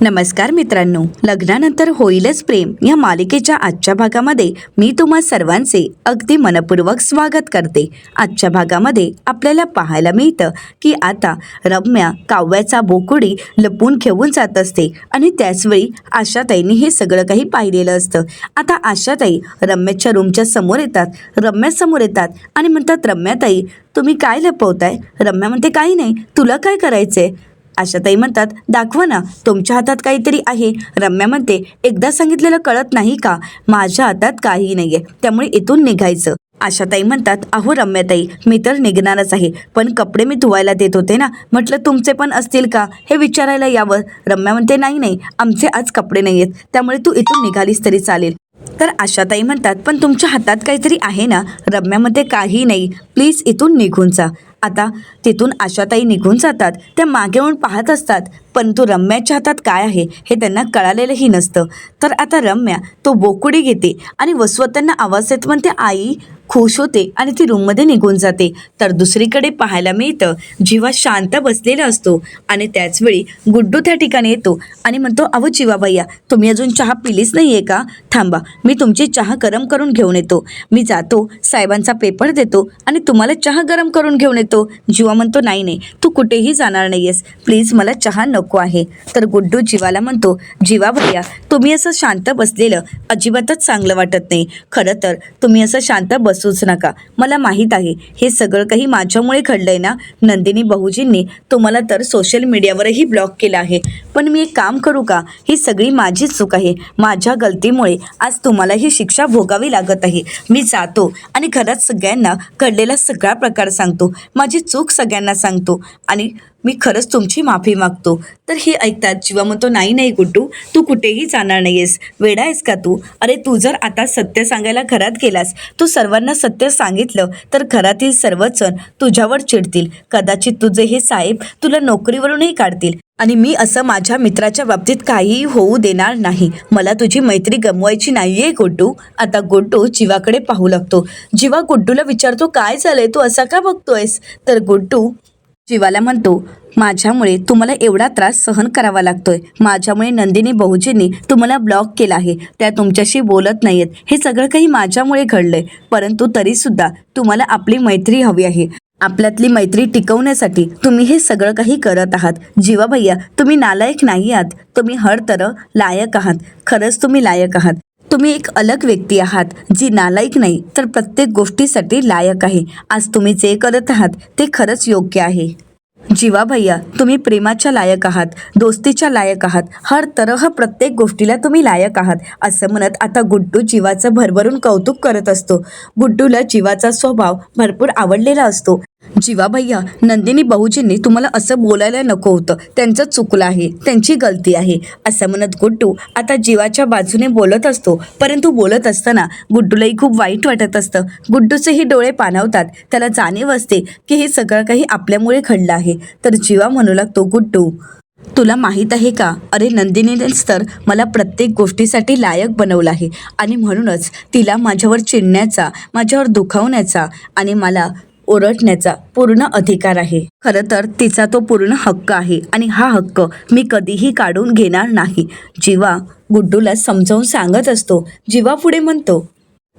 नमस्कार मित्रांनो. लग्नानंतर होईलच प्रेम या मालिकेच्या आजच्या भागामध्ये मी तुम्हा सर्वांचे अगदी मनपूर्वक स्वागत करते. आजच्या भागामध्ये आपल्याला पाहायला मिळतं की आता रम्या काव्याचा बोकुडी लपून घेऊन जात असते आणि त्याचवेळी आशाताईंनी हे सगळं काही पाहिलेलं असतं. आता आशाताई रम्याच्या रूमच्या समोर येतात. रम्या समोर येतात आणि म्हणतात रम्याताई तुम्ही काय लपवताय? रम्या म्हणते काही नाही. तुला काय करायचंय? आशाताई म्हणतात दाखवा ना तुमच्या हातात काहीतरी आहे. रम्या म्हणते एकदा सांगितलेलं कळत नाही का? माझ्या हातात काही नाहीये. त्यामुळे इथून निघायचं. आशाताई म्हणतात अहो रम्याताई मी तर निघणारच आहे पण कपडे मी धुवायला देत होते ना म्हटलं तुमचे पण असतील का? हे विचारायला यावं. रम्या म्हणते नाही नाही आमचे आज कपडे नाही आहेत त्यामुळे तू इथून निघालीस तरी चालेल. तर आशाताई म्हणतात पण तुमच्या हातात काहीतरी आहे ना? रम्यामध्ये काही नाही प्लीज इथून निघून जा. आता तिथून आशाताई निघून जातात. त्या मागे पाहत असतात परंतु रम्याच्या हातात काय आहे हे त्यांना कळालेलंही नसतं. तर आता रम्या तो बोकुडी घेते आणि वसवतांना आवाज येत म्हणते आई खुश होते आणि ती रूममध्ये निघून जाते. तर दुसरीकडे पाहायला मिळतं जीवा शांत बसलेला असतो आणि त्याचवेळी गुड्डू त्या ठिकाणी येतो आणि म्हणतो अहो जीवा भैया तुम्ही अजून चहा पिलीच नाही आहे का? थांबा मी तुमची चहा गरम करून घेऊन येतो. मी जातो साहेबांचा पेपर देतो आणि तुम्हाला चहा गरम करून घेऊन येतो. जीवा म्हणतो नाही नाही तू कुठेही जाणार नाही आहेस प्लीज मला चहा नको आहे. तर गुड्डू जीवाला म्हणतो जीवा भैया तुम्ही असं शांत बसलेलं अजिबातच चांगलं वाटत नाही. खरं तर तुम्ही असं शांत बस बसूच नका मला माहीत आहे हे सगळं काही माझ्यामुळे घडलंय ना? नंदिनी बहुजींनी तुम्हाला तर सोशल मीडियावरही ब्लॉक केलं आहे. पण मी एक काम करू का? ही सगळी माझीच चूक आहे. माझ्या गलतीमुळे आज तुम्हाला ही शिक्षा भोगावी लागत आहे. मी जातो आणि घरात सगळ्यांना घडलेला सगळा प्रकार सांगतो. माझी चूक सगळ्यांना सांगतो. आणि मी खरंच तुमची माफी मागतो. तर हे ऐकतात जीवा म्हणतो नाही नाही गुड्डू तू कुठेही जाणार नाहीयेस. वेडा आहेस का तू? अरे तू जर आता सत्य सांगायला घरात गेलास तू सर्वांना सत्य सांगितलं तर घरातील सर्वच जण तुझ्यावर चिडतील. कदाचित तुझे हे साहेब तुला नोकरीवरूनही काढतील. आणि मी असं माझ्या मित्राच्या बाबतीत काहीही होऊ देणार नाही. मला तुझी मैत्री गमवायची नाही आहे गुड्डू. आता गुड्डू जीवाकडे पाहू लागतो. जीवा गुड्डूला विचारतो काय झालंय? तू असा का बघतोयस? तर गुड्डू जीवाला म्हणतो माझ्यामुळे तुम्हाला एवढा त्रास सहन करावा लागतोय. माझ्यामुळे नंदिनी बहुजींनी तुम्हाला ब्लॉक केला आहे. त्या तुमच्याशी बोलत नाहीयेत. हे सगळं काही माझ्यामुळे घडलंय. परंतु तरीसुद्धा तुम्हाला आपली मैत्री हवी आहे. आपल्यातली मैत्री टिकवण्यासाठी तुम्ही हे सगळं काही करत आहात. जीवा भैया तुम्ही नालायक नाही आहात. तुम्ही हर तर लायक आहात. खरंच तुम्ही लायक आहात. तुम्ही एक अलग व्यक्ती आहात जी नालायक नाही तर प्रत्येक गोष्टीसाठी लायक आहे. आज तुम्ही जे करत आहात ते खरंच योग्य आहे. जीवा भैया तुम्ही प्रेमाच्या लायक आहात दोस्तीच्या लायक आहात. हर तरह प्रत्येक गोष्टीला तुम्ही लायक आहात असं म्हणत आता गुड्डू जीवाचं भरभरून कौतुक करत असतो. गुड्डूला जीवाचा स्वभाव भरपूर आवडलेला असतो. जीवा भैया नंदिनी बहुजींनी तुम्हाला असं बोलायला नको होतं. त्यांचं चुकलं आहे. त्यांची गलती आहे. असं म्हणत गुड्डू आता जीवाच्या बाजूने बोलत असतो. परंतु बोलत असताना गुड्डूलाही खूप वाईट वाटत असतं. गुड्डूचेही डोळे पाणावतात. त्याला जाणीव असते की हे सगळं काही आपल्यामुळे घडलं आहे. तर जीवा म्हणू लागतो गुड्डू तुला माहीत आहे का? अरे नंदिनीनेच तर मला प्रत्येक गोष्टीसाठी लायक बनवलं आहे. आणि म्हणूनच तिला माझ्यावर चिडण्याचा माझ्यावर दुखावण्याचा आणि मला ओरडण्याचा पूर्ण अधिकार आहे. खरं तर तिचा तो पूर्ण हक्क आहे आणि हा हक्क मी कधीही काढून घेणार नाही. जीवा गुड्डूला समजावून सांगत असतो जीवा पुढे म्हणतो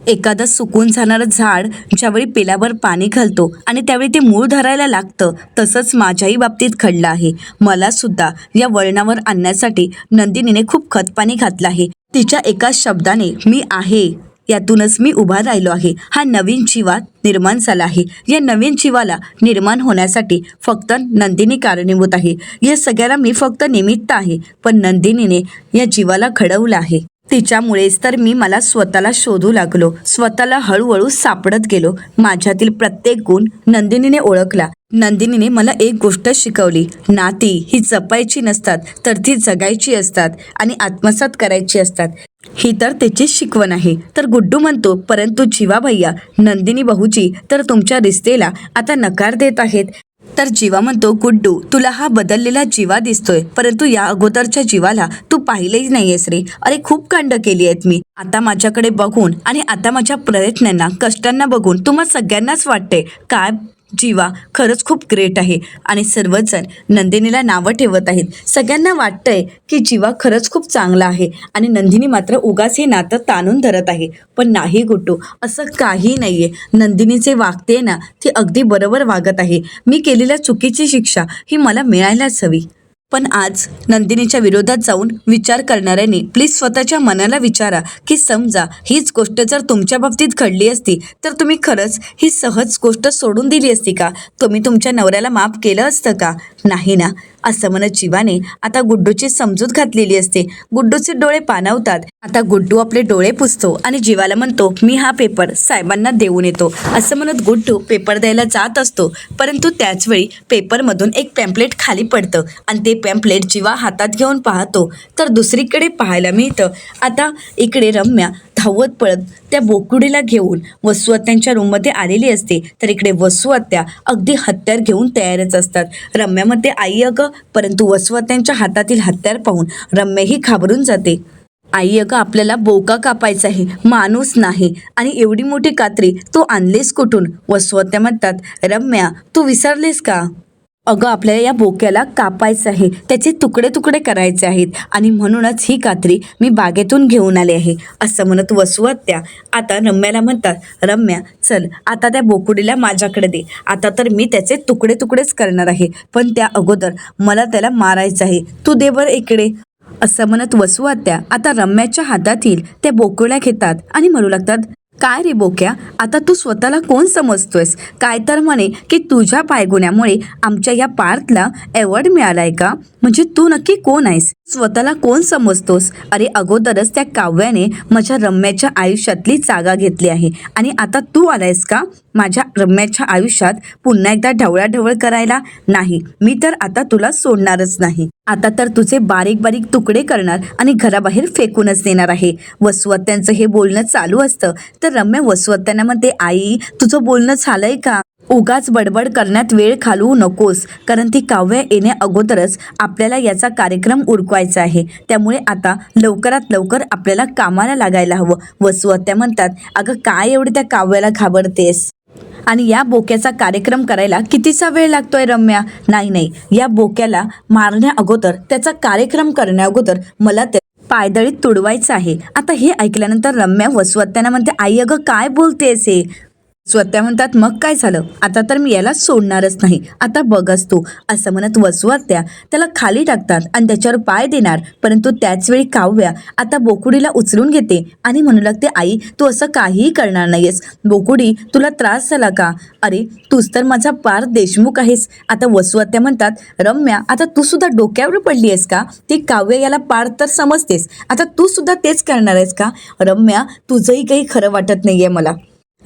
एखादं सुकून जाणारं झाड ज्यावेळी पेलावर पाणी घालतो आणि त्यावेळी ते मूळ धरायला लागतं तसंच माझ्याही बाबतीत घडलं आहे. मला सुद्धा या वळणावर आणण्यासाठी नंदिनीने खूप खतपाणी घातलं आहे. तिच्या एका शब्दाने मी आहे. यातूनच मी उभा राहिलो आहे. हा नवीन जीवा निर्माण झाला आहे. या नवीन जीवाला निर्माण होण्यासाठी फक्त नंदिनी कारणीभूत आहे. या सगळ्याला मी फक्त निमित्त आहे पण नंदिनीने या जीवाला घडवलं आहे. तिच्यामुळेच तर मी मला स्वतःला शोधू लागलो. स्वतःला हळूहळू सापडत गेलो. माझ्यातील प्रत्येक गुण नंदिनीने ओळखला. नंदिनीने मला एक गोष्ट शिकवली. नाती ही जपायची नसतात तर ती जगायची असतात आणि आत्मसात करायची असतात. ही तर त्याची शिकवण आहे. तर गुड्डू म्हणतो परंतु जीवा भैया नंदिनी बहुजी तर तुमच्या रिश्तेला आता नकार देत आहेत. तर जीवा म्हणतो गुड्डू तुला हा बदललेला जीवा दिसतोय. परंतु या अगोदरच्या जीवाला तू पाहिलेही नाहीयेस रे. अरे खूप कांड केली आहेत मी. आता माझ्याकडे बघून आणि आता माझ्या प्रयत्नांना कष्टांना बघून तुम्हा सगळ्यांनाच वाटते काय जीवा खरंच खूप ग्रेट आहे. आणि सर्वजण नंदिनीला नावं ठेवत आहेत. सगळ्यांना वाटतंय की जीवा खरंच खूप चांगला आहे. आणि नंदिनी मात्र उगाच हे नातं ताणून धरत आहे. पण नाही गुड्डू असं काही नाही आहे नंदिनीचे वागते ना ती अगदी बरोबर वागत आहे. मी केलेल्या चुकीची शिक्षा ही मला मिळायलाच हवी. पण आज नंदिनीच्या विरोधात जाऊन विचार करणाऱ्यांनी प्लीज स्वतःच्या मनाला विचारा की समजा हीच गोष्ट जर तुमच्या बाबतीत घडली असती तर तुम्ही खरंच ही सहज गोष्ट सोडून दिली असती का? तुम्ही तुमच्या नवऱ्याला माफ केलं असतं का? नाही ना. असं म्हणत जीवाने आता गुड्डूची समजूत घातलेली असते. गुड्डूचे डोळे पाणावतात. आता गुड्डू आपले डोळे पुसतो आणि जीवाला म्हणतो मी हा पेपर साहेबांना देऊन येतो. असं म्हणत गुड्डू पेपर द्यायला जात असतो. परंतु त्याचवेळी पेपरमधून एक पॅम्पलेट खाली पडतं आणि ते पॅम्पलेट जीवा हातात घेऊन पाहतो. तर दुसरीकडे पाहायला मिळतं. आता इकडे रम्या धावत पळत त्या बोकुडीला घेऊन वसू आत्यांच्या रूममध्ये आलेली असते. तर इकडे वसू आत्या अगदी हत्यार घेऊन तयारच असतात. रम्यामध्ये आई अगं परंतु वसवत्यांच्या हातातील हत्यार पाहून रम्यही घाबरून जाते. आई अगं आपल्याला बोका कापायचा आहे माणूस नाही आणि एवढी मोठी कात्री तू आणलीस कुठून? वसवत्या म्हणतात रम्या तू विसरलीस का? अगं आपल्याला या बोक्याला कापायचं आहे. त्याचे तुकडे तुकडे करायचे आहेत. आणि म्हणूनच ही कात्री मी बागेतून घेऊन आले आहे. असं म्हणत वसुआत्या आता रम्याला म्हणतात रम्या चल आता त्या बोकुडीला माझ्याकडे दे. आता तर मी त्याचे तुकडे तुकडेच करणार आहे. पण त्या अगोदर मला त्याला मारायचं आहे. तू दे बरं इकडे. असं म्हणत वसुआत्या आता रम्याच्या हातातील त्या बोकुळ्या घेतात आणि म्हणू लागतात काय रे बोक्या? आता तू स्वतःला कोण समजतोयस? काय तर म्हणे की तुझ्या पायगुण्यामुळे आमच्या या पार्थला अवॉर्ड मिळालाय का? म्हणजे तू नक्की कोण आहेस? स्वतःला कोण समजतोस? अरे अगोदरच त्या काव्याने माझ्या रम्याच्या आयुष्यातली जागा घेतली आहे. आणि आता तू आलायस का? माझ्या रम्याच्या आयुष्यात पुन्हा एकदा ढवळाढवळ करायला नाही. मी तर आता तुला सोडणारच नाही. आता तर तुझे बारीक बारीक तुकडे करणार आणि घराबाहेर फेकूनच देणार आहे. वसुवत्यांचं हे बोलणं चालू असतं. तर रम्या वसुवत्यांना म्हणते आई तुझं बोलणं झालंय का? उगाच बडबड करण्यात वेळ घालवू नकोस कारण ती काव्य येणे अगोदरच आपल्याला याचा कार्यक्रम उरकवायचा आहे. त्यामुळे आता लवकरात लवकर आपल्याला कामाला लागायला हवं. वसुहत्या म्हणतात अगं काय एवढी त्या काव्याला घाबरतेस? आणि या बोक्याचा कार्यक्रम करायला कितीचा वेळ लागतोय रम्या? नाही नाही. या बोक्याला मारण्या अगोदर त्याचा कार्यक्रम करण्या अगोदर मला ते पायदळीत तुडवायचं आहे. आता हे ऐकल्यानंतर रम्या वसवत्याना म्हणते आई अगं काय बोलतेस हे? स्वत्या म्हणतात मग काय झालं? आता तर मी याला सोडणारच नाही. आता बघच तू. असं म्हणत वसुआत्या त्याला खाली टाकतात आणि त्याच्यावर पाय देणार. परंतु त्याचवेळी काव्या आता बोकुडीला उचलून घेते आणि म्हणू लागते आई तू असं काहीही करणार नाहीयेस. बोकुडी तुला त्रास झाला का? अरे तूच तर माझा पार देशमुख आहेस. आता वसुआत्या म्हणतात रम्या आता तू सुद्धा डोक्यावर पडली आहेस का? ती काव्य याला पार तर समजतेस. आता तू सुद्धा तेच करणार आहेस का? रम्या तुझंही काही खरं वाटत नाही आहे मला.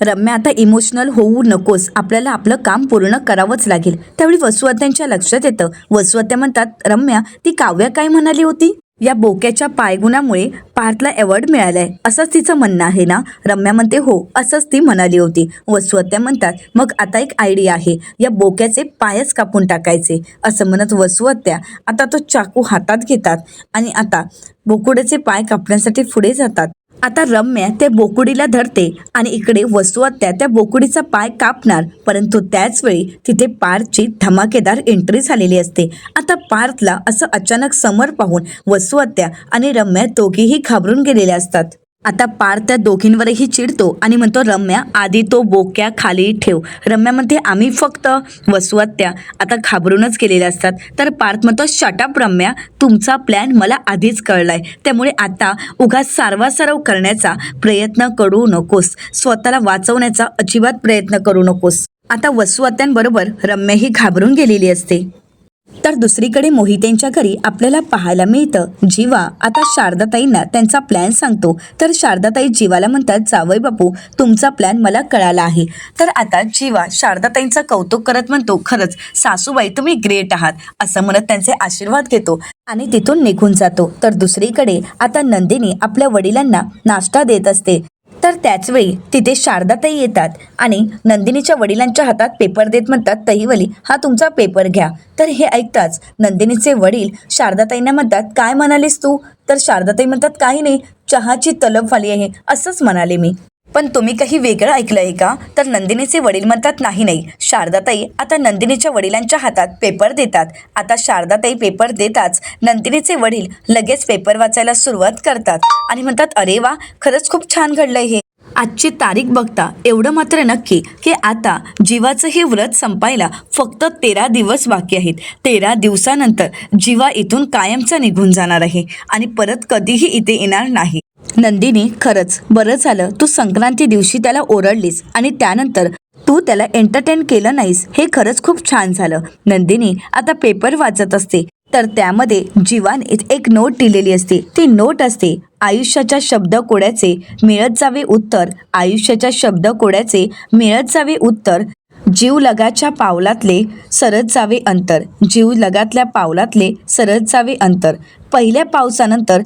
रम्या आता इमोशनल होऊ नकोस. आपल्याला आपलं काम पूर्ण करावंच लागेल. त्यावेळी वसुआत्यांच्या लक्षात येतं. वसुआत्या म्हणतात रम्या ती काव्या काय म्हणाली होती? या बोक्याच्या पायगुणामुळे पार्थला अवॉर्ड मिळालाय. असंच तिचं म्हणणं आहे ना? रम्या म्हणते हो असंच ती म्हणाली होती. वसुआत्या म्हणतात मग आता एक आयडिया आहे. या बोक्याचे पायच कापून टाकायचे. असं म्हणत वसुआत्या आता तो चाकू हातात घेतात आणि आता बोकुड्याचे पाय कापण्यासाठी पुढे जातात. आता रम्या त्या बोकुडीला धरते आणि इकडे वसुआत्या त्या बोकुडीचा पाय कापणार. परंतु त्याचवेळी तिथे पार्थची धमाकेदार एंट्री झालेली असते. आता पार्थला असं अचानक समर पाहून वसुआत्या आणि रम्या दोघीही घाबरून गेलेल्या असतात. आता पार्थ त्या दोघींवरही चिडतो आणि म्हणतो रम्या आधी तो बोक्या खाली ठेव. रम्या म्हणते आम्ही फक्त वसुआत्या आता घाबरूनच गेलेल्या असतात. तर पार्थ म्हणतो शटअप रम्या. तुमचा प्लॅन मला आधीच कळलाय. त्यामुळे आता उगाच सारवासारव करण्याचा प्रयत्न करू नकोस. स्वतःला वाचवण्याचा अजिबात प्रयत्न करू नकोस. आता वसुआत्यांबरोबर रम्याही घाबरून गेलेली असते. तर दुसरीकडे मोहितेंच्या घरी आपल्याला पाहायला मिळतं. जीवा आता शारदाताईंना त्यांचा प्लॅन सांगतो. तर शारदाताई जीवाला म्हणतात जावई बापू तुमचा प्लॅन मला कळाला आहे. तर आता जीवा शारदाताईंचं कौतुक करत म्हणतो खरंच सासूबाई तुम्ही ग्रेट आहात असं म्हणत त्यांचे आशीर्वाद घेतो आणि तिथून निघून जातो. तर दुसरीकडे आता नंदिनी आपल्या वडिलांना नाश्ता देत असते. तर त्याचवेळी तिथे शारदाताई येतात आणि नंदिनीच्या वडिलांच्या हातात पेपर देत म्हणतात तहीवली हा तुमचा पेपर घ्या. तर हे ऐकताच नंदिनीचे वडील शारदाताईंना म्हणतात काय म्हणालीस तू? तर शारदाताई म्हणतात काही नाही चहाची तलब आली आहे असंच म्हणाले मी. पण तुम्ही काही वेगळं ऐकलं आहे का? तर नंदिनीचे वडील म्हणतात नाही नाही. शारदाताई आता नंदिनीच्या वडिलांच्या हातात पेपर देतात. आता शारदाताई पेपर देताच नंदिनीचे वडील लगेच पेपर वाचायला सुरुवात करतात. आणि म्हणतात अरे वा खरंच खूप छान घडलंय हे. आजची तारीख बघता एवढं मात्र नक्की की आता जीवाचं हे व्रत संपायला फक्त तेरा दिवस बाकी आहेत. तेरा दिवसानंतर जीवा इथून कायमचा निघून जाणार आहे आणि परत कधीही इथे येणार नाही. नंदिनी खरंच बरं झालं तू संक्रांती दिवशी त्याला ओरडलीस आणि त्यानंतर तू त्याला एंटरटेन केलं नाहीस. हे खरंच खूप छान झालं. नंदिनी आता पेपर वाचत असते. तर त्यामध्ये जीवान एक नोट दिलेली असते. ती नोट असते आयुष्याच्या शब्द कोड्याचे मिळत जावे उत्तर. आयुष्याच्या शब्द कोड्याचे मिळत जावे उत्तर. जीव लगाच्या पावलातले सरत जावे अंतर. जीव लगातल्या पावलातले सरत जावे अंतर. पहिल्या पावसानंतर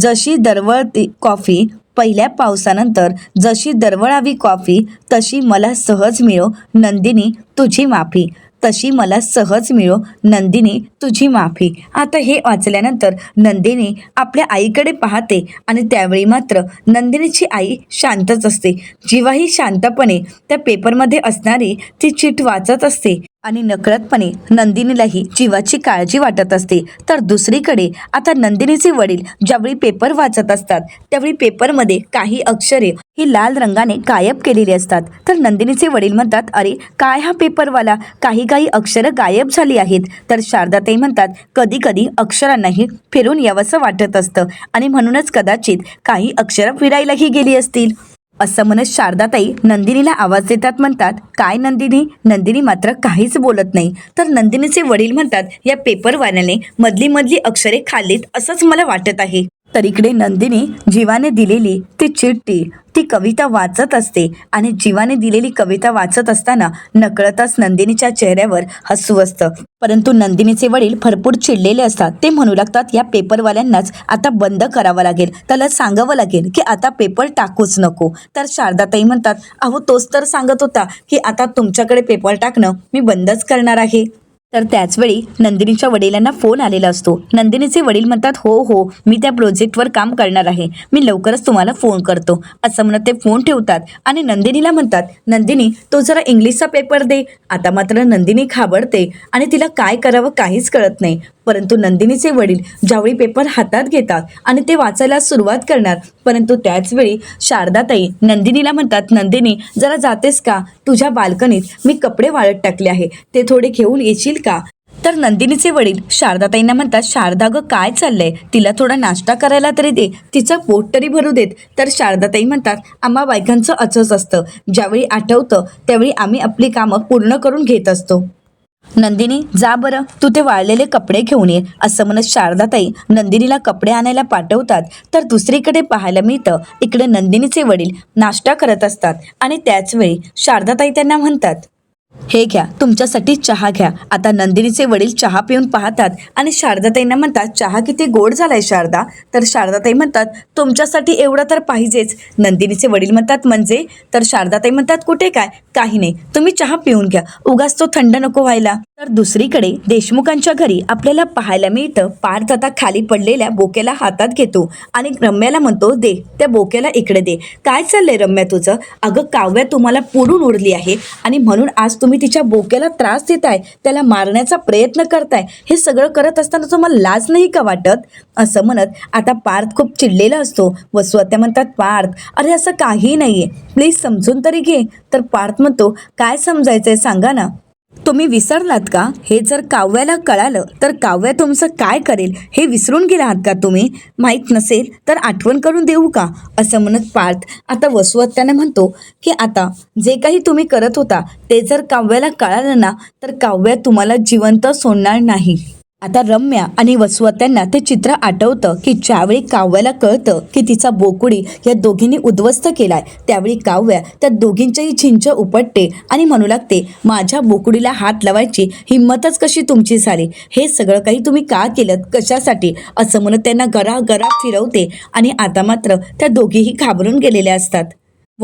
जशी दरवळती कॉफी पहिल्या पावसानंतर जशी दरवळावी कॉफी तशी मला सहज मिळो. नंदिनी तुझी माफी. तशी मला सहज मिळो. नंदिनी तुझी माफी. आता हे वाचल्यानंतर नंदिनी आपल्या आईकडे पाहते आणि त्यावेळी मात्र नंदिनीची आई शांतच असते. जीवाही शांतपणे त्या पेपरमध्ये असणारी ती चिट वाचत असते आणि नकळतपणे नंदिनीलाही जीवाची काळजी वाटत असते. तर दुसरीकडे आता नंदिनीचे वडील ज्यावेळी पेपर वाचत असतात त्यावेळी पेपरमध्ये काही अक्षरे ही लाल रंगाने गायब केलेली असतात. तर नंदिनीचे वडील म्हणतात अरे काय हा पेपरवाला? काही काही अक्षरं गायब झाली आहेत. तर शारदाताई म्हणतात कधी कधी अक्षरांनाही फिरून यावंसं वाटत असतं आणि म्हणूनच कदाचित काही अक्षरं फिरायलाही गेली असतील. असं म्हणत शारदाताई नंदिनीला आवाज देतात म्हणतात काय नंदिनी? नंदिनी मात्र काहीच बोलत नाही. तर नंदिनीचे वडील म्हणतात या पेपरवाल्याने मधली मधली अक्षरे खाल्लीत असंच मला वाटत आहे. तर इकडे नंदिनी जीवाने दिलेली ती चिठ्ठी ती कविता वाचत असते आणि जीवाने दिलेली कविता वाचत असताना नकळतच नंदिनीच्या चेहऱ्यावर हसू असतं. परंतु नंदिनीचे वडील भरपूर चिडलेले असतात. ते म्हणू लागतात या पेपरवाल्यांनाच आता बंद करावं लागेल. त्याला सांगावं लागेल की आता पेपर टाकूच नको. तर शारदाताई म्हणतात अहो तोच तर सांगत होता की आता तुमच्याकडे पेपर टाकणं मी बंदच करणार आहे. तर त्याचवेळी नंदिनीच्या वडिलांना फोन आलेला असतो. नंदिनीचे वडील म्हणतात हो हो मी त्या प्रोजेक्टवर काम करणार आहे. मी लवकरच तुम्हाला फोन करतो. असं म्हणत ते फोन ठेवतात आणि नंदिनीला म्हणतात नंदिनी तो जरा इंग्लिशचा पेपर दे. आता मात्र नंदिनी घाबरते आणि तिला काय करावं काहीच कळत नाही. परंतु नंदिनीचे वडील ज्यावेळी पेपर हातात घेतात आणि ते वाचायला सुरुवात करणार. परंतु त्याचवेळी शारदाताई नंदिनीला म्हणतात नंदिनी जरा जातेस का? तुझ्या बाल्कनीत मी कपडे वाळत टाकले आहे. ते थोडे घेऊन येशील का? तर नंदिनीचे वडील शारदाताईंना म्हणतात शारदा ग काय चाललंय? तिला थोडा नाश्ता करायला तरी दे. तिचं पोट तरी भरू देत. तर शारदाताई म्हणतात आम्हा बायकांचं असंच असतं. ज्यावेळी आठवतं त्यावेळी आम्ही आपली कामं पूर्ण करून घेत असतो. नंदिनी जा बरं. तू ते वाळलेले कपडे घेऊन ये असं म्हणत शारदाताई नंदिनीला कपडे आणायला पाठवतात. तर दुसरीकडे पाहायला मिळतं इकडे नंदिनीचे वडील नाश्ता करत असतात. आणि त्याचवेळी शारदाताई त्यांना म्हणतात हे घ्या तुमच्यासाठी चहा घ्या. आता नंदिनीचे वडील चहा पिऊन पाहतात आणि शारदाताईंना म्हणतात चहा किती गोड झालाय शारदा. तर शारदाताई म्हणतात तुमच्यासाठी एवढं तर पाहिजेच. नंदिनीचे वडील म्हणतात म्हणजे? तर शारदाताई म्हणतात कुठे काय? काही नाही तुम्ही चहा पिऊन घ्या. उगाच तो थंड नको व्हायला. तर दुसरीकडे देशमुखांच्या घरी आपल्याला पाहायला मिळतं पार्थ आता खाली पडलेल्या बोक्याला हातात घेतो आणि रम्याला म्हणतो दे त्या बोक्याला इकडे दे. काय चाललंय रम्या तुझं? अगं काव्या तुम्हाला पुरून उरली आहे आणि म्हणून आज तुम्ही तिच्या बोक्याला त्रास देताय त्याला मारण्याचा प्रयत्न करताय. हे सगळं करत असताना तुम्हाला लाज नाही का वाटत? असं म्हणत आता पार्थ खूप चिडलेला असतो. वसुआत्या म्हणतात पार्थ अरे असं काही नाहीये. प्लीज समजून तरी घे. तर पार्थ म्हणतो काय समजायचंय सांगा ना. तुम्ही विसरलात का? हे जर काव्याला कळालं तर काव्य तुमचं काय करेल? हे विसरून गेला आहात का तुम्ही? माहीत नसेल तर आठवण करून देऊ का? असं म्हणत पार्थ आता वसुहत्याने म्हणतो की आता जे काही तुम्ही करत होता ते जर काव्याला कळालं ना तर काव्या तुम्हाला जिवंत सोडणार नाही. आता रम्या आणि वसुवत्यांना ते चित्र आठवतं की ज्यावेळी काव्याला कळतं की तिचा बोकुडी या दोघींनी उद्ध्वस्त केलाय त्यावेळी काव्या त्या दोघींच्याही छिंच उपटते आणि म्हणू लागते माझ्या बोकुडीला हात लावायची हिंमतच कशी तुमची झाली? हे सगळं काही तुम्ही का केलं? कशासाठी? असं म्हणत त्यांना गरा गरा फिरवते आणि आता मात्र त्या दोघीही घाबरून गेलेल्या असतात.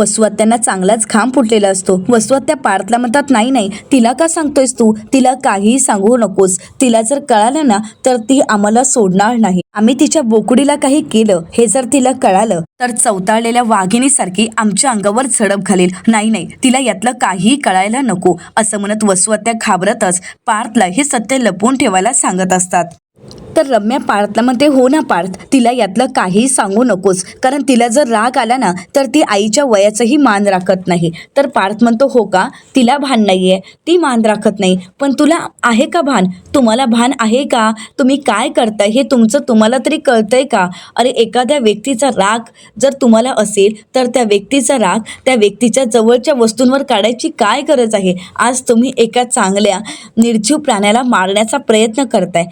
वसुआत्यांना चांगलाच घाम फुटलेला असतो. वसुआत्या पार्थला म्हणतात नाही नाही तिला का सांगतोयस तू? तिला काहीही सांगू नकोस. तिला जर कळालं ना तर ती आम्हाला सोडणार नाही. आम्ही तिच्या बोकडीला काही केलं हे जर तिला कळालं तर चवताळलेल्या वाघिणीसारखी आमच्या अंगावर झडप घालेल. नाही नाही तिला यातलं काहीही कळायला नको असं म्हणत वसुआत्या घाबरतच पार्थला हे सत्य लपवून ठेवायला सांगत असतात. तर रम्या पार्थला म्हणते हो ना पार्थ तिला यातलं काहीही सांगू नकोस. कारण तिला जर राग आला ना तर ती आईच्या वयाचंही मान राखत नाही. तर पार्थ म्हणतो हो का? तिला भान नाही आहे ती मान राखत नाही. पण तुला आहे का भान? तुम्हाला भान आहे का? तुम्ही काय करताय? हे तुमचं तुम्हाला तरी कळतंय का? अरे एखाद्या व्यक्तीचा राग जर तुम्हाला असेल तर त्या व्यक्तीचा राग त्या व्यक्तीच्या जवळच्या वस्तूंवर काढायची काय गरज आहे? आज तुम्ही एका चांगल्या निर्जीव प्राण्याला मारण्याचा प्रयत्न करताय.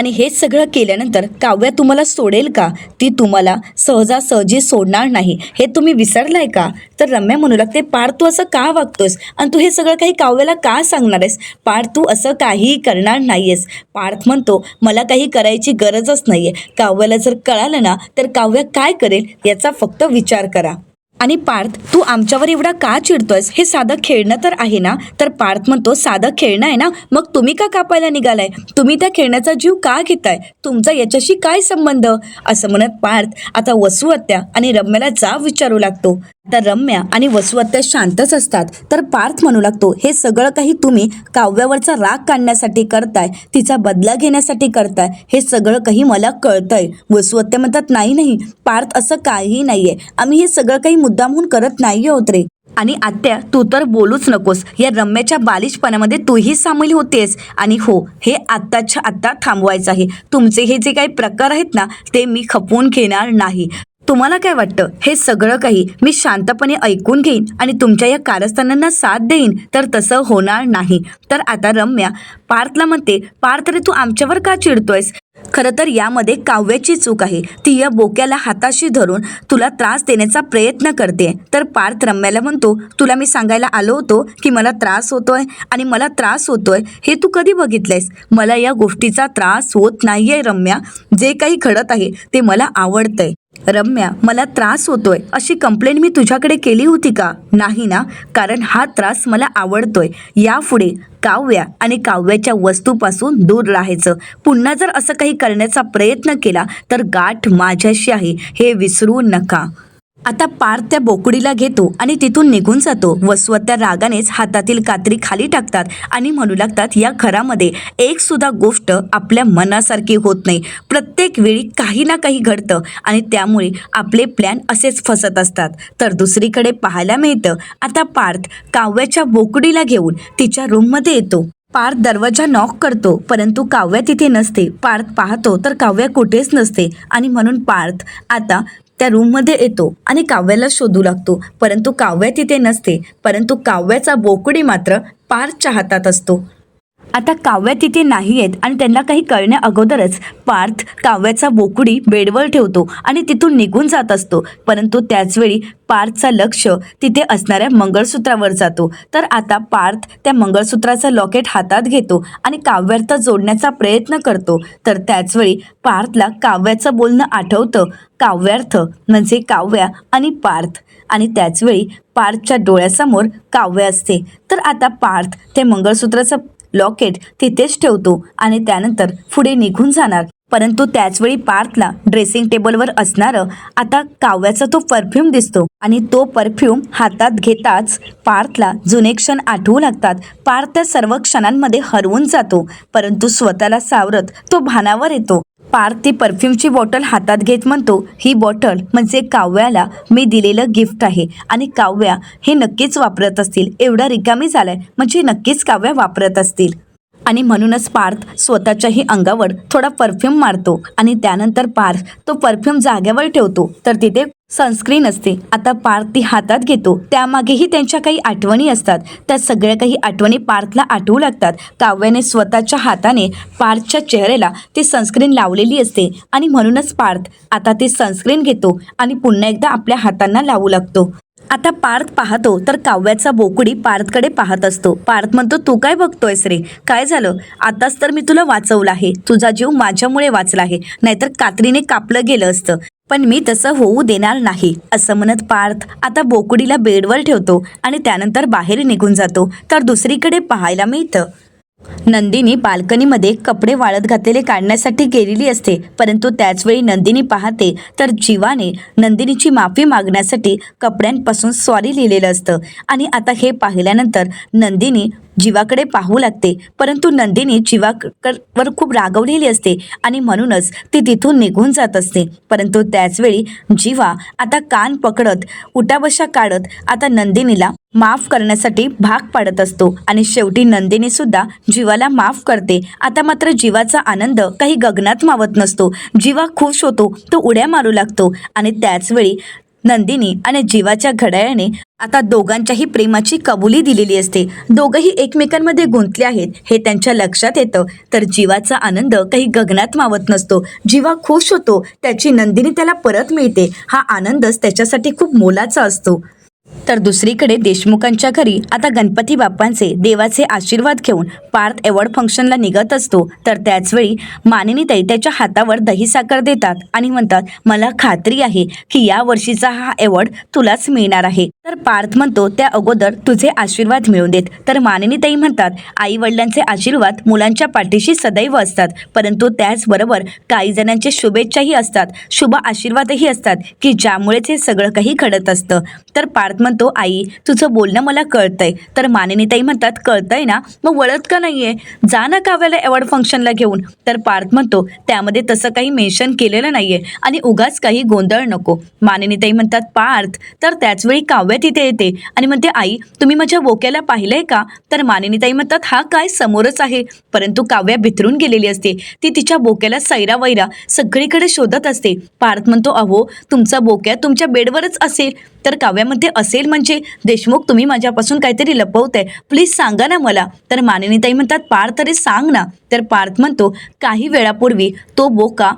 आणि हे सगळं केल्यानंतर काव्या तुम्हाला सोडेल का? ती तुम्हाला सहजासहजी सोडणार नाही. हे तुम्ही विसरलाय का? तर रम्या म्हणू लागते पार तू असं का वागतोस आणि तू हे सगळं काही काव्याला का सांगणार आहेस? पार तू असं काहीही करणार नाहीयेस. पार्थ म्हणतो मला काही करायची गरजच नाहीये. काव्याला जर कळालं ना तर काव्य काय करेल याचा फक्त विचार करा. आणि पार्थ तू आमच्यावर एवढा का चिडतोयस? हे साधं खेळणं तर आहे ना? तर पार्थ म्हणतो साधं खेळणं आहे ना? मग तुम्ही का कापायला निघालाय? तुम्ही त्या खेळण्याचा जीव का घेताय? तुमचा याच्याशी काय संबंध? असं म्हणत पार्थ आता वसुहत्या आणि रम्याला जाब विचारू लागतो. तर रम्या आणि वसुवत्या शांतच असतात. तर पार्थ म्हणू लागतो हे सगळं काही तुम्ही काव्यावरचा राग काढण्यासाठी करताय तिचा बदला घेण्यासाठी करताय हे सगळं काही मला कळतंय. वसुहत्या म्हणतात नाही नाही पार्थ असं काहीही नाहीये. आम्ही हे सगळं काही मुद्दामहून करत नाही होत रे. आणि आत्या तू तर बोलूच नकोस. या रम्याच्या बालिशपणामध्ये तूही सामील होतेस. आणि हो हे आत्ताच्या आत्ता थांबवायचं आहे. तुमचे हे जे काही प्रकार आहेत ना ते मी खपवून घेणार नाही. तुम्हाला काय वाटतं? हे सगळं काही मी शांतपणे ऐकून घेईन आणि तुमच्या या कारस्थानांना साथ देईन. तर तसं होणार नाही. तर आता रम्या पार्थला म्हणते पार्थ रे तू आमच्यावर का चिडतोयस? खरं तर यामध्ये काव्याची चूक आहे. ती या बोक्याला हाताशी धरून तुला त्रास देण्याचा प्रयत्न करते. तर पार्थ रम्याला म्हणतो तुला मी सांगायला आलो होतो की मला त्रास होतोय आणि मला त्रास होतोय. हे तू कधी बघितलंयस? मला या गोष्टीचा त्रास होत नाहीये रम्या. जे काही घडत आहे ते मला आवडतंय. रम्या मला त्रास होतोय. अशी कंप्लेंट मी तुझ्याकडे केली होती का? नाही ना कारण हा त्रास मला आवडतोय. यापुढे काव्या आणि काव्याच्या वस्तूपासून दूर राहायचं. पुन्हा जर असं काही करण्याचा प्रयत्न केला तर गाठ माझ्याशी आहे. हे विसरू नका. आता पार्थ त्या बोकडीला घेतो आणि तिथून निघून जातो. वसुवत्या रागानेच हातातील कात्री खाली टाकतात आणि म्हणू लागतात या घरामध्ये एक सुद्धा गोष्ट आपल्या मनासारखी होत नाही. प्रत्येक वेळी काही ना काही घडतं आणि त्यामुळे आपले प्लॅन असेच फसत असतात. तर दुसरीकडे पाहायला मिळतं. आता पार्थ काव्याच्या बोकडीला घेऊन तिच्या रूममध्ये येतो. पार्थ दरवाजा नॉक करतो परंतु काव्या तिथे नसते. पार्थ पाहतो तर काव्या कुठेच नसते. आणि म्हणून पार्थ आता त्या रूममध्ये येतो आणि काव्याला शोधू लागतो. परंतु काव्या तिथे नसते. परंतु काव्याचा बोकडी मात्र पार्थच्या हातात असतो. आता काव्या तिथे नाही आहेत आणि त्यांना काही कळण्या अगोदरच पार्थ काव्याचा बोकडी बेडवर ठेवतो आणि तिथून निघून जात असतो. परंतु त्याचवेळी पार्थचा लक्ष तिथे असणाऱ्या मंगळसूत्रावर जातो. तर आता पार्थ त्या मंगळसूत्राचं लॉकेट हातात घेतो आणि काव्यार्थ जोडण्याचा प्रयत्न करतो. तर त्याचवेळी पार्थला काव्याचं बोलणं आठवतं. काव्यार्थ म्हणजे काव्या आणि पार्थ. आणि त्याचवेळी पार्थच्या डोळ्यासमोर काव्य असते. तर आता पार्थ ते मंगळसूत्राचं लॉकेट तिथेच ठेवतो आणि त्यानंतर पुढे निघून जाणार. परंतु त्याचवेळी पार्थला ड्रेसिंग टेबलवर असणारं आता काव्याचा तो परफ्यूम दिसतो. आणि तो परफ्यूम हातात घेताच पार्थला जुने क्षण आठवू लागतात. पार्थ त्या सर्व क्षणांमध्ये हरवून जातो परंतु स्वतःला सावरत तो भानावर येतो. पार्थ ती परफ्यूमची बॉटल हातात घेत म्हणतो ही बॉटल म्हणजे काव्याला मी दिलेलं गिफ्ट आहे आणि काव्या हे नक्कीच वापरत असतील. एवढा रिकामी झालाय म्हणजे नक्कीच काव्या वापरत असतील. आणि म्हणूनच पार्थ स्वतःच्याही अंगावर थोडा परफ्यूम मारतो आणि त्यानंतर पार्थ तो परफ्यूम जाग्यावर ठेवतो. तर तिथे सनस्क्रीन असते. आता पार्थ ती हातात घेतो. त्यामागेही त्यांच्या काही आठवणी असतात. त्या सगळ्या काही आठवणी पार्थला आठवू लागतात. काव्याने स्वतःच्या हाताने पार्थच्या चेहऱ्याला ती सनस्क्रीन लावलेली असते. आणि म्हणूनच पार्थ आता ते सनस्क्रीन घेतो आणि पुन्हा एकदा आपल्या हातांना लावू लागतो. आता पार्थ पाहतो तर काव्याचा बोकडी पार्थकडे पाहत असतो. पार्थ म्हणतो तू काय बघतोयस रे? काय झालं? आताच तर मी तुला वाचवलं आहे. तुझा जीव माझ्यामुळे वाचला आहे. नाहीतर कात्रीने कापलं गेलं असतं. पण मी तसं होऊ देणार नाही असं म्हणत पार्थ आता बोकडीला बेडवर ठेवतो आणि त्यानंतर बाहेर निघून जातो. तर दुसरीकडे पाहायला मिळतं. नंदिनी बाल्कनीमध्ये कपडे वाळत घातलेले काढण्यासाठी गेलेली असते परंतु त्याचवेळी नंदिनी पाहते तर जीवाने नंदिनीची माफी मागण्यासाठी कपड्यांपासून सॉरी लिहिलेलं असतं. आणि आता हे पाहिल्यानंतर नंदिनी जीवाकडे पाहू लागते. परंतु नंदिनी जीवाकडवर खूप रागवलेली असते आणि म्हणूनच ती तिथून निघून जात असते. परंतु त्याचवेळी जीवा आता कान पकडत उठाबशा काढत आता नंदिनीला माफ करण्यासाठी भाग पाडत असतो. आणि शेवटी नंदिनी सुद्धा जीवाला माफ करते. आता मात्र जीवाचा आनंद काही गगनात मावत नसतो. जीवा खुश होतो तो उड्या मारू लागतो. आणि त्याचवेळी नंदिनी आणि जीवाच्या घड्याळाने आता दोघांच्याही प्रेमाची कबुली दिलेली असते. दोघंही एकमेकांमध्ये गुंतले आहेत हे त्यांच्या लक्षात येतं. तर जीवाचा आनंद काही गगनात मावत नसतो. जीवा खुश होतो त्याची नंदिनी त्याला परत मिळते. हा आनंदच त्याच्यासाठी खूप मोलाचा असतो. तर दुसरीकडे देशमुखांच्या घरी आता गणपती बाप्पांचे देवाचे आशीर्वाद घेऊन पार्थ अवॉर्ड फंक्शनला निघत असतो. तर त्याचवेळी मानिनीताई त्याच्या हातावर दही साखर देतात आणि म्हणतात मला खात्री आहे की या वर्षीचा हा अवॉर्ड तुलाच मिळणार आहे. तर पार्थ म्हणतो त्या अगोदर तुझे आशीर्वाद मिळून देत. तर मानिनीताई म्हणतात आई वडिलांचे आशीर्वाद मुलांच्या पाठीशी सदैव असतात. परंतु त्याचबरोबर काही जणांचे शुभेच्छाही असतात. शुभ आशीर्वादही असतात की ज्यामुळेच हे सगळं काही घडत असतं. तर पार्थ म्हणतो आई तुझं बोलणं मला कळतंय. तर मानिनीताई म्हणतात कळतंय ना? मग वळत का नाहीये? जा ना काव्याला अवॉर्ड फंक्शनला घेऊन. तर पार्थ म्हणतो त्यामध्ये तसं काही मेन्शन केलेलं नाहीये आणि उगाच काही गोंधळ नको. मानिनीताई म्हणतात पार्थ तर त्याचवेळी काव्य तिथे येते. आणि म्हणते आई तुम्ही माझ्या बोक्याला पाहिलंय का? तर मानिनीताई म्हणतात हा काय समोरच आहे. परंतु काव्या भितरून गेलेली असते. ती तिच्या बोक्याला सैरा वैरा सगळीकडे शोधत असते. पार्थ म्हणतो अहो तुमचा बोक्या तुमच्या बेडवरच असेल. तर काव्यामध्ये असेल म्हणजे देशमुख तुम्ही माझ्यापासून काहीतरी लपवताय. प्लीज सांगा ना मला. तर मानिनीताई म्हणतात पार्थ तरी सांग ना. तर पार्थ म्हणतो काही वेळापूर्वी तो बोका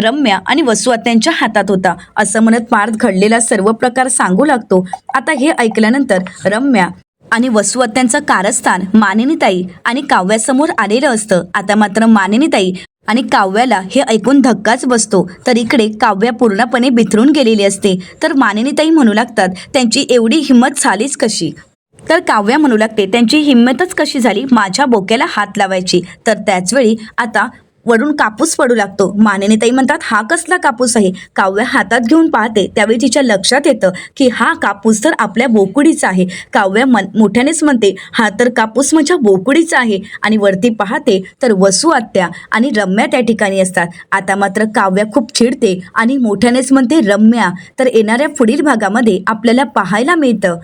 रम्या आणि वसुआत्यांच्या हातात होता. असं म्हणत पार्थ घडलेला सर्व प्रकार सांगू लागतो. आता हे ऐकल्यानंतर रम्या आणि वसुअत्यांचं कारस्थान मानिनीताई आणि काव्यासमोर आलेलं असतं. आता मात्र मानिनीताई आणि काव्याला हे ऐकून धक्काच बसतो. तर इकडे काव्या पूर्णपणे बिथरून गेलेली असते. तर मानिनीताई म्हणू लागतात त्यांची एवढी हिंमत झालीच कशी? तर काव्या म्हणू लागते त्यांची हिंमतच कशी झाली? माझ्या बोक्याला हात लावायची. तर त्याचवेळी आता वरून कापूस पडू लागतो. मानिनीताई म्हणतात हा कसला कापूस आहे? काव्या हातात घेऊन पाहते. त्यावेळी तिच्या लक्षात येतं की हा कापूस तर आपल्या बोकुडीचा आहे. काव्या मन मोठ्यानेच म्हणते हा तर कापूस माझ्या बोकुडीचा आहे. आणि वरती पाहते तर वसू आत्या आणि रम्या त्या ठिकाणी असतात. आता मात्र काव्या खूप चिडते आणि मोठ्यानेच म्हणते रम्या तर येणाऱ्या पुढील भागामध्ये आपल्याला पाहायला मिळतं.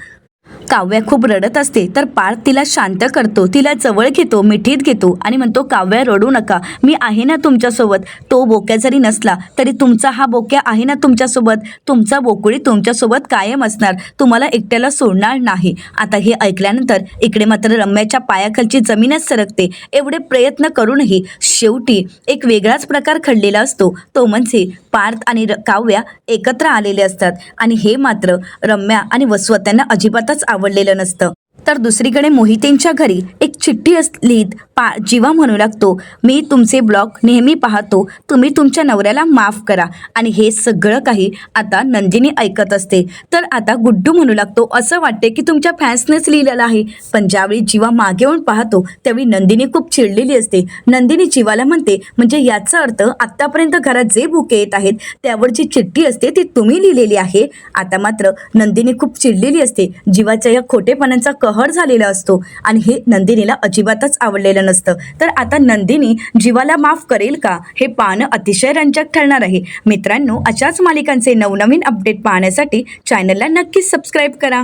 काव्या खूप रडत असते तर पार्थ तिला शांत करतो तिला जवळ घेतो मिठीत घेतो आणि म्हणतो काव्या रडू नका. मी आहे ना तुमच्यासोबत. तो बोक्या जरी नसला तरी तुमचा हा बोक्या आहे ना तुमच्यासोबत. तुमचा बोकुळी तुमच्यासोबत कायम असणार. तुम्हाला एकट्याला सोडणार नाही. आता हे ऐकल्यानंतर इकडे मात्र रम्याच्या पायाखालची जमीनच सरकते. एवढे प्रयत्न करूनही शेवटी एक वेगळाच प्रकार घडलेला असतो. तो म्हणजे पार्थ आणि र- काव्या एकत्र आलेले असतात. आणि हे मात्र रम्या आणि वसवत्यांना अजिबातच आवडलेलं नसतं. तर दुसरीकडे मोहितेंच्या घरी एक चिठ्ठी असलीत पा जीवा म्हणू लागतो. मी तुमचे ब्लॉग नेहमी पाहतो. तुम्ही तुमच्या नवऱ्याला माफ करा. आणि हे सगळं काही आता नंदिनी ऐकत असते. तर आता गुड्डू म्हणू लागतो. असं वाटते की तुमच्या फॅन्सनेच लिहिलेलं आहे. पण ज्यावेळी जीवा मागे येऊन पाहतो त्यावेळी नंदिनी खूप चिडलेली असते. नंदिनी जीवाला म्हणते म्हणजे याचा अर्थ आत्तापर्यंत घरात जे बुके येत आहेत त्यावर जी चिठ्ठी असते ती तुम्ही लिहिलेली आहे. आता मात्र नंदिनी खूप चिडलेली असते. जीवाच्या या खोटेपणाचा कहर झालेला असतो. आणि हे नंदिनीला अजिबातच आवडलेलं नसतं. तर आता नंदिनी जीवाला माफ करेल का? हे पाहणं अतिशय रंजक ठरणार आहे. मित्रांनो अशाच मालिकांचे नवनवीन अपडेट पाहण्यासाठी चॅनलला नक्कीच सबस्क्राईब करा.